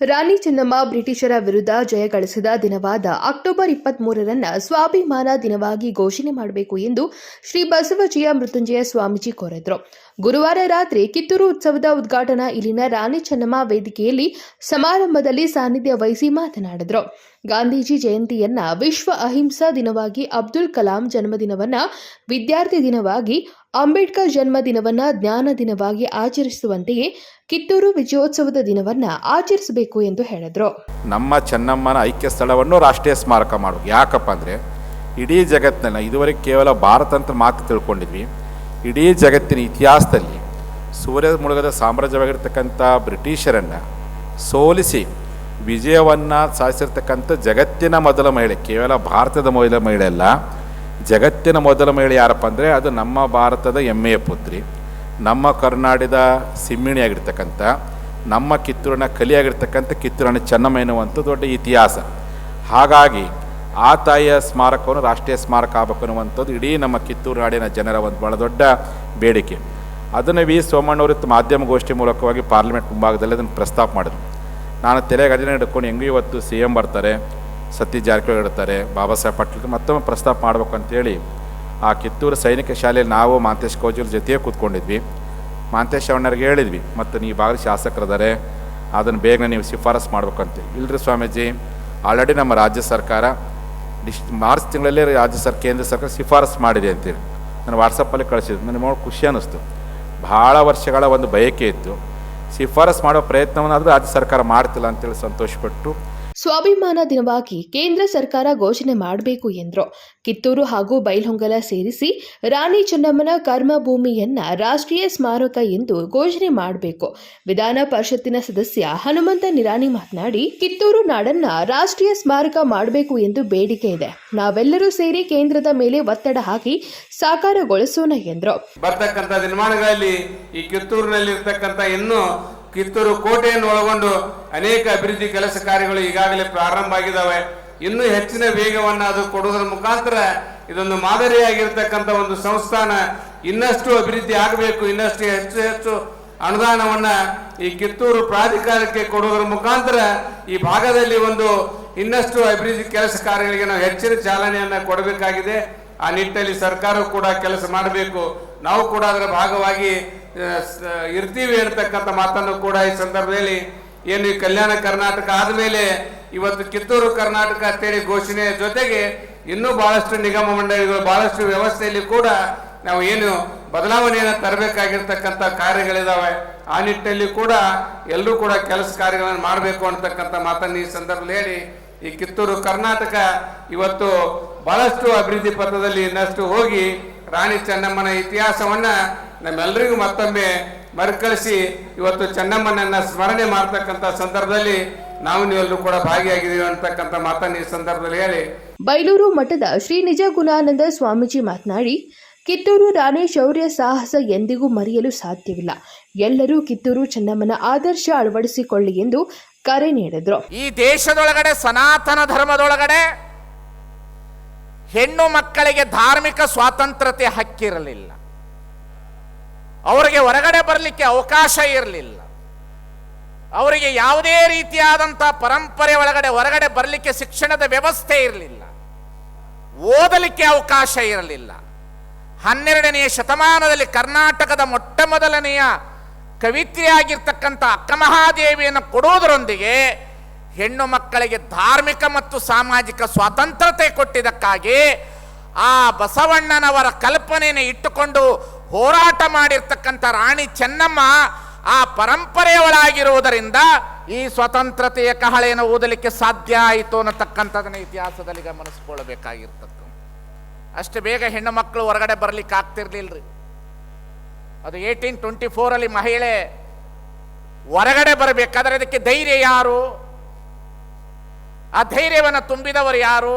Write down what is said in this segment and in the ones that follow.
ರಾಣಿ ಚೆನ್ನಮ್ಮ ಬ್ರಿಟಿಷರ ವಿರುದ್ಧ ಜಯ ಗಳಿಸಿದ ದಿನವಾದ ಅಕ್ಟೋಬರ್ ಇಪ್ಪತ್ತ್ ಮೂರರನ್ನ ಸ್ವಾಭಿಮಾನ ದಿನವಾಗಿ ಘೋಷಣೆ ಮಾಡಬೇಕು ಎಂದು ಶ್ರೀ ಬಸವಜಿಯ ಮೃತ್ಯುಂಜಯ ಸ್ವಾಮೀಜಿ ಕೋರಿದ್ರು. ಗುರುವಾರ ರಾತ್ರಿ ಕಿತ್ತೂರು ಉತ್ಸವದ ಉದ್ಘಾಟನಾ ಇಲ್ಲಿನ ರಾಣಿ ಚೆನ್ನಮ್ಮ ವೇದಿಕೆಯಲ್ಲಿ ಸಮಾರಂಭದಲ್ಲಿ ಸಾನ್ನಿಧ್ಯ ವಹಿಸಿ ಮಾತನಾಡಿದ್ರು. ಗಾಂಧೀಜಿ ಜಯಂತಿಯನ್ನ ವಿಶ್ವ ಅಹಿಂಸಾ ದಿನವಾಗಿ ಅಬ್ದುಲ್ ಕಲಾಂ ಜನ್ಮದಿನವನ್ನ ವಿದ್ಯಾರ್ಥಿ ದಿನವಾಗಿ, ಅಂಬೇಡ್ಕರ್ ಜನ್ಮ ದಿನವನ್ನ ಜ್ಞಾನ ದಿನವಾಗಿ ಆಚರಿಸುವಂತೆಯೇ ಕಿತ್ತೂರು ವಿಜಯೋತ್ಸವದ ದಿನವನ್ನ ಆಚರಿಸಬೇಕು ಎಂದು ಹೇಳಿದ್ರು. ನಮ್ಮ ಚೆನ್ನಮ್ಮನ ಐಕ್ಯ ಸ್ಥಳವನ್ನು ರಾಷ್ಟ್ರೀಯ ಸ್ಮಾರಕ ಮಾಡು. ಯಾಕಪ್ಪ ಅಂದರೆ, ಇಡೀ ಜಗತ್ತಿನಲ್ಲಿ ಇದುವರೆಗೆ ಕೇವಲ ಭಾರತ ಅಂತ ಮಾತು ತಿಳ್ಕೊಂಡಿದ್ವಿ. ಇಡೀ ಜಗತ್ತಿನ ಇತಿಹಾಸದಲ್ಲಿ ಸೂರ್ಯ ಮುಳುಗದ ಸಾಮ್ರಾಜ್ಯವಾಗಿರ್ತಕ್ಕಂಥ ಬ್ರಿಟಿಷರನ್ನು ಸೋಲಿಸಿ ವಿಜಯವನ್ನು ಸಾಧಿಸಿರ್ತಕ್ಕಂಥ ಜಗತ್ತಿನ ಮೊದಲ ಮಹಿಳೆ, ಕೇವಲ ಭಾರತದ ಮೊದಲ ಮಹಿಳೆ ಅಲ್ಲ, ಜಗತ್ತಿನ ಮೊದಲ ಮಹಿಳೆ ಯಾರಪ್ಪ ಅಂದರೆ ಅದು ನಮ್ಮ ಭಾರತದ ಹೆಮ್ಮೆಯ ಪುತ್ರಿ, ನಮ್ಮ ಕರ್ನಾಟಕದ ಸಿಮ್ಮಿಣಿಯಾಗಿರ್ತಕ್ಕಂಥ ನಮ್ಮ ಕಿತ್ತೂರಿನ ಕಲಿಯಾಗಿರ್ತಕ್ಕಂಥ ಕಿತ್ತೂರಿನ ಚೆನ್ನಮ್ಮ ಎನ್ನುವಂಥ ದೊಡ್ಡ ಇತಿಹಾಸ. ಹಾಗಾಗಿ ಆ ತಾಯಿಯ ಸ್ಮಾರಕವನ್ನು, ರಾಷ್ಟ್ರೀಯ ಸ್ಮಾರಕ ಆಗಬೇಕು ಅನ್ನುವಂಥದ್ದು ಇಡೀ ನಮ್ಮ ಕಿತ್ತೂರು ನಾಡಿನ ಜನರ ಒಂದು ಭಾಳ ದೊಡ್ಡ ಬೇಡಿಕೆ. ಅದನ್ನು ವಿ. ಸೋಮಣ್ಣವರು ಮಾಧ್ಯಮಗೋಷ್ಠಿ ಮೂಲಕವಾಗಿ ಪಾರ್ಲಿಮೆಂಟ್ ಮುಂಭಾಗದಲ್ಲಿ ಅದನ್ನು ಪ್ರಸ್ತಾಪ ಮಾಡಿದ್ರು. ನಾನು ತಲೆಗೆ ಗಜನೆ ಹಿಡ್ಕೊಂಡು ಹೆಂಗೂ ಇವತ್ತು ಸಿ ಎಂ ಬರ್ತಾರೆ, ಸತೀಶ್ ಜಾರಕಿಹೊಳಿ ಇಡ್ತಾರೆ ಬಾಬಾ ಸಾಹೇಬ್ ಪಾಟೀಲ್ ಮತ್ತೊಮ್ಮೆ ಪ್ರಸ್ತಾಪ ಮಾಡಬೇಕು ಅಂತೇಳಿ ಆ ಕಿತ್ತೂರು ಸೈನಿಕ ಶಾಲೆಯಲ್ಲಿ ನಾವು ಮಾಂತೇಶ್ ಕೋಜಿಲ್ ಜೊತೆಗೆ ಕೂತ್ಕೊಂಡಿದ್ವಿ. ಮಾಂತೇಶ್ ಅವಣ್ಣರಿಗೆ ಹೇಳಿದ್ವಿ, ಮತ್ತು ನೀವು ಭಾಗ ಶಾಸಕರಿದ್ದಾರೆ, ಅದನ್ನು ಬೇಗನೆ ನೀವು ಶಿಫಾರಸ್ ಮಾಡ್ಬೇಕಂತ ಇಲ್ಲರಿ ಸ್ವಾಮೀಜಿ ಆಲ್ರೆಡಿ ನಮ್ಮ ರಾಜ್ಯ ಸರ್ಕಾರ ಡಿಶ್, ಮಾರ್ಚ್ ತಿಂಗಳಲ್ಲೇ ರಾಜ್ಯ ಸರ್, ಕೇಂದ್ರ ಸರ್ಕಾರ ಶಿಫಾರಸ್ ಮಾಡಿದೆ ಅಂತೇಳಿ. ನಾನು ವಾಟ್ಸಪ್ಪಲ್ಲಿ ಕಳಿಸಿದ್ದು ನನಗೆ ನೋಡಿ ಖುಷಿ ಅನ್ನಿಸ್ತು. ಭಾಳ ವರ್ಷಗಳ ಒಂದು ಬಯಕೆ ಇತ್ತು. ಶಿಫಾರಸ್ ಮಾಡೋ ಪ್ರಯತ್ನವನ್ನಾದರೂ ರಾಜ್ಯ ಸರ್ಕಾರ ಮಾಡ್ತಿಲ್ಲ ಅಂತೇಳಿ ಸಂತೋಷಪಟ್ಟು ಸ್ವಾಭಿಮಾನ ದಿನವಾಗಿ ಕೇಂದ್ರ ಸರ್ಕಾರ ಘೋಷಣೆ ಮಾಡಬೇಕು ಎಂದರು. ಕಿತ್ತೂರು ಹಾಗೂ ಬೈಲ್ಹೊಂಗಲ ಸೇರಿಸಿ ರಾಣಿ ಚೆನ್ನಮ್ಮನ ಕರ್ಮಭೂಮಿಯನ್ನ ರಾಷ್ಟ್ರೀಯ ಸ್ಮಾರಕ ಎಂದು ಘೋಷಣೆ ಮಾಡಬೇಕು. ವಿಧಾನ ಪರಿಷತ್ತಿನ ಸದಸ್ಯ ಹನುಮಂತ ನಿರಾಣಿ ಮಾತನಾಡಿ, ಕಿತ್ತೂರು ನಾಡನ್ನ ರಾಷ್ಟ್ರೀಯ ಸ್ಮಾರಕ ಮಾಡಬೇಕು ಎಂದು ಬೇಡಿಕೆ ಇದೆ. ನಾವೆಲ್ಲರೂ ಸೇರಿ ಕೇಂದ್ರದ ಮೇಲೆ ಒತ್ತಡ ಹಾಕಿ ಸಾಕಾರಗೊಳಿಸೋಣ ಎಂದರು. ಬರ್ತಕ್ಕಂಥ ದಿನಮಾನಗಳಲ್ಲಿ ಈ ಕಿತ್ತೂರಿನಲ್ಲಿ ಇರ್ತಕ್ಕಂಥ ಇನ್ನೂ ಕಿತ್ತೂರು ಕೋಟೆಯನ್ನು ಒಳಗೊಂಡು ಅನೇಕ ಅಭಿವೃದ್ಧಿ ಕೆಲಸ ಕಾರ್ಯಗಳು ಈಗಾಗಲೇ ಪ್ರಾರಂಭ ಆಗಿದ್ದಾವೆ. ಇನ್ನೂ ಹೆಚ್ಚಿನ ವೇಗವನ್ನು ಅದು ಕೊಡುವುದರ ಮುಖಾಂತರ ಇದೊಂದು ಮಾದರಿಯಾಗಿರ್ತಕ್ಕಂಥ ಒಂದು ಸಂಸ್ಥಾನ ಇನ್ನಷ್ಟು ಅಭಿವೃದ್ಧಿ ಆಗಬೇಕು, ಇನ್ನಷ್ಟು ಹೆಚ್ಚು ಹೆಚ್ಚು ಅನುದಾನವನ್ನ ಈ ಕಿತ್ತೂರು ಪ್ರಾಧಿಕಾರಕ್ಕೆ ಕೊಡುವುದರ ಮುಖಾಂತರ ಈ ಭಾಗದಲ್ಲಿ ಒಂದು ಇನ್ನಷ್ಟು ಅಭಿವೃದ್ಧಿ ಕೆಲಸ ಕಾರ್ಯಗಳಿಗೆ ನಾವು ಹೆಚ್ಚಿನ ಚಾಲನೆಯನ್ನ ಕೊಡಬೇಕಾಗಿದೆ. ಆ ನಿಟ್ಟಿನಲ್ಲಿ ಸರ್ಕಾರವು ಕೂಡ ಕೆಲಸ ಮಾಡಬೇಕು. ನಾವು ಕೂಡ ಅದರ ಭಾಗವಾಗಿ ಇರ್ತೀವಿ ಅಂತಕ್ಕಂಥ ಮಾತನ್ನು ಕೂಡ ಈ ಸಂದರ್ಭದಲ್ಲಿ ಏನು ಈ ಕಲ್ಯಾಣ ಕರ್ನಾಟಕ ಆದಮೇಲೆ ಇವತ್ತು ಕಿತ್ತೂರು ಕರ್ನಾಟಕ ಅಂತೇಳಿ ಘೋಷಣೆಯ ಜೊತೆಗೆ ಇನ್ನೂ ಬಹಳಷ್ಟು ನಿಗಮ ಮಂಡಳಿಗಳು, ಬಹಳಷ್ಟು ವ್ಯವಸ್ಥೆಯಲ್ಲಿ ಕೂಡ ನಾವು ಏನು ಬದಲಾವಣೆಯನ್ನು ತರಬೇಕಾಗಿರ್ತಕ್ಕಂಥ ಕಾರ್ಯಗಳಿದಾವೆ. ಆ ನಿಟ್ಟಿನಲ್ಲಿ ಕೂಡ ಎಲ್ಲರೂ ಕೂಡ ಕೆಲಸ ಕಾರ್ಯಗಳನ್ನು ಮಾಡಬೇಕು ಅಂತಕ್ಕಂಥ ಮಾತನ್ನು ಈ ಸಂದರ್ಭದಲ್ಲಿ ಹೇಳಿ, ಈ ಕಿತ್ತೂರು ಕರ್ನಾಟಕ ಇವತ್ತು ಬಹಳಷ್ಟು ಅಭಿವೃದ್ಧಿ ಪಥದಲ್ಲಿ ಇನ್ನಷ್ಟು ಹೋಗಿ ರಾಣಿ ಚೆನ್ನಮ್ಮನ ಇತಿಹಾಸವನ್ನ ನಮ್ಮೆಲ್ಲರಿಗೂ ಮತ್ತೊಮ್ಮೆ ಮರುಕಳಿಸಿ ಇವತ್ತು ಚೆನ್ನಮ್ಮನನ್ನ ಸ್ಮರಣೆ ಮಾಡ್ತಕ್ಕಂಥ ಸಂದರ್ಭದಲ್ಲಿ ನಾವು ನೀವೆಲ್ಲರೂ ಕೂಡ ಭಾಗಿಯಾಗಿದ್ದೀವಿ ಅಂತಕ್ಕಂಥ ಮಾತನ್ನು ಈ ಸಂದರ್ಭದಲ್ಲಿ ಹೇಳಿ. ಬೈಲೂರು ಮಠದ ಶ್ರೀ ನಿಜ ಗುಣಾನಂದ ಸ್ವಾಮೀಜಿ ಮಾತನಾಡಿ ಕಿತ್ತೂರು ರಾಣಿ ಶೌರ್ಯ ಸಾಹಸ ಎಂದಿಗೂ ಮರೆಯಲು ಸಾಧ್ಯವಿಲ್ಲ. ಎಲ್ಲರೂ ಕಿತ್ತೂರು ಚೆನ್ನಮ್ಮನ ಆದರ್ಶ ಅಳವಡಿಸಿಕೊಳ್ಳಿ ಎಂದು ಕರೆ ನೀಡಿದ್ರು. ಈ ದೇಶದೊಳಗಡೆ ಸನಾತನ ಧರ್ಮದೊಳಗಡೆ ಹೆಣ್ಣು ಮಕ್ಕಳಿಗೆ ಧಾರ್ಮಿಕ ಸ್ವಾತಂತ್ರ್ಯತೆ ಹಕ್ಕಿರಲಿಲ್ಲ. ಅವರಿಗೆ ಹೊರಗಡೆ ಬರಲಿಕ್ಕೆ ಅವಕಾಶ ಇರಲಿಲ್ಲ. ಅವರಿಗೆ ಯಾವುದೇ ರೀತಿಯಾದಂಥ ಪರಂಪರೆ ಒಳಗಡೆ ಹೊರಗಡೆ ಬರಲಿಕ್ಕೆ ಶಿಕ್ಷಣದ ವ್ಯವಸ್ಥೆ ಇರಲಿಲ್ಲ. ಓದಲಿಕ್ಕೆ ಅವಕಾಶ ಇರಲಿಲ್ಲ. ಹನ್ನೆರಡನೆಯ ಶತಮಾನದಲ್ಲಿ ಕರ್ನಾಟಕದ ಮೊಟ್ಟ ಮೊದಲನೆಯ ಕವಿತ್ರಿಯಾಗಿರ್ತಕ್ಕಂಥ ಅಕ್ಕಮಹಾದೇವಿಯನ್ನು ಕೊಡುವುದರೊಂದಿಗೆ ಹೆಣ್ಣು ಮಕ್ಕಳಿಗೆ ಧಾರ್ಮಿಕ ಮತ್ತು ಸಾಮಾಜಿಕ ಸ್ವಾತಂತ್ರ್ಯತೆ ಕೊಟ್ಟಿದ್ದಕ್ಕಾಗಿ ಆ ಬಸವಣ್ಣನವರ ಕಲ್ಪನೆಯನ್ನು ಇಟ್ಟುಕೊಂಡು ಹೋರಾಟ ಮಾಡಿರ್ತಕ್ಕಂಥ ರಾಣಿ ಚೆನ್ನಮ್ಮ ಆ ಪರಂಪರೆಯ ಒಳಗಿರುವುದರಿಂದ ಈ ಸ್ವತಂತ್ರತೆಯ ಕಹಳೆಯನ್ನು ಓದಲಿಕ್ಕೆ ಸಾಧ್ಯ ಆಯಿತು ಅನ್ನತಕ್ಕಂಥದನ್ನ ಇತಿಹಾಸದಲ್ಲಿ ಗಮನಿಸ್ಕೊಳ್ಬೇಕಾಗಿರ್ತಕ್ಕಂಥ ಅಷ್ಟು ಬೇಗ ಹೆಣ್ಣು ಮಕ್ಕಳು ಹೊರಗಡೆ ಬರಲಿಕ್ಕೆ ಆಗ್ತಿರ್ಲಿಲ್ರಿ. ಅದು ಏಯ್ಟೀನ್ ಟ್ವೆಂಟಿ ಫೋರಲ್ಲಿ ಮಹಿಳೆ ಹೊರಗಡೆ ಬರಬೇಕಾದ್ರೆ ಅದಕ್ಕೆ ಧೈರ್ಯ ಯಾರು? ಆ ಧೈರ್ಯವನ್ನು ತುಂಬಿದವರು ಯಾರು?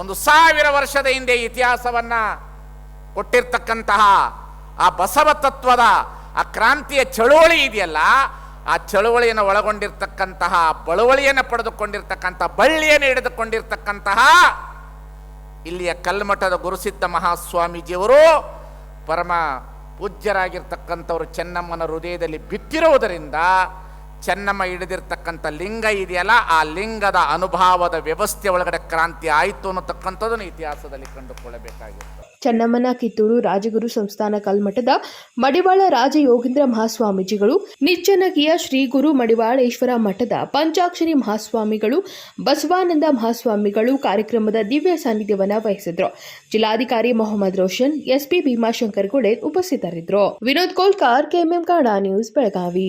ಒಂದು ಸಾವಿರ ವರ್ಷದ ಹಿಂದೆ ಇತಿಹಾಸವನ್ನ ಕೊಟ್ಟಿರ್ತಕ್ಕಂತಹ ಆ ಬಸವ ತತ್ವದ ಆ ಕ್ರಾಂತಿಯ ಚಳುವಳಿ ಇದೆಯಲ್ಲ, ಆ ಚಳುವಳಿಯನ್ನು ಒಳಗೊಂಡಿರ್ತಕ್ಕಂತಹ, ಬಳುವಳಿಯನ್ನು ಪಡೆದುಕೊಂಡಿರ್ತಕ್ಕಂಥ, ಬಳ್ಳಿಯನ್ನು ಹಿಡಿದುಕೊಂಡಿರ್ತಕ್ಕಂತಹ ಇಲ್ಲಿಯ ಕಲ್ಮಠದ ಗುರುಸಿದ್ಧ ಮಹಾಸ್ವಾಮೀಜಿಯವರು ಪರಮ ಪೂಜ್ಯರಾಗಿರ್ತಕ್ಕಂಥವರು ಚೆನ್ನಮ್ಮನ ಹೃದಯದಲ್ಲಿ ಬಿತ್ತಿರುವುದರಿಂದ ಚೆನ್ನಮ್ಮ ಹಿಡಿದಿರ್ತಕ್ಕಂಥ ಲಿಂಗ ಇದೆಯಲ್ಲ, ಆ ಲಿಂಗದ ಅನುಭವದ ವ್ಯವಸ್ಥೆ ಒಳಗಡೆ ಕ್ರಾಂತಿ ಆಯಿತು ಅನ್ನತಕ್ಕಂಥದ್ದನ್ನು ಇತಿಹಾಸದಲ್ಲಿ ಕಂಡುಕೊಳ್ಳಬೇಕಾಗಿತ್ತು. ಚನ್ನಮ್ಮನ ಕಿತ್ತೂರು ರಾಜಗುರು ಸಂಸ್ಥಾನ ಕಲ್ಮಠದ ಮಡಿವಾಳ ರಾಜ ಯೋಗೀಂದ್ರ ಮಹಾಸ್ವಾಮೀಜಿಗಳು ನಿಚ್ಚನಗಿಯ ಶ್ರೀ ಗುರು ಮಡಿವಾಳೇಶ್ವರ ಮಠದ ಪಂಚಾಕ್ಷರಿ ಮಹಾಸ್ವಾಮಿಗಳು, ಬಸವಾನಂದ ಮಹಾಸ್ವಾಮಿಗಳು ಕಾರ್ಯಕ್ರಮದ ದಿವ್ಯ ಸಾನ್ನಿಧ್ಯವನ್ನು ವಹಿಸಿದ್ರು. ಜಿಲ್ಲಾಧಿಕಾರಿ ಮೊಹಮ್ಮದ್ ರೋಷನ್, ಎಸ್ಪಿ ಭೀಮಾಶಂಕರ್ ಗುಡೆ ಉಪಸ್ಥಿತರಿದ್ದರು. Vinod Kolkar, KMM Kannada news Belagavi.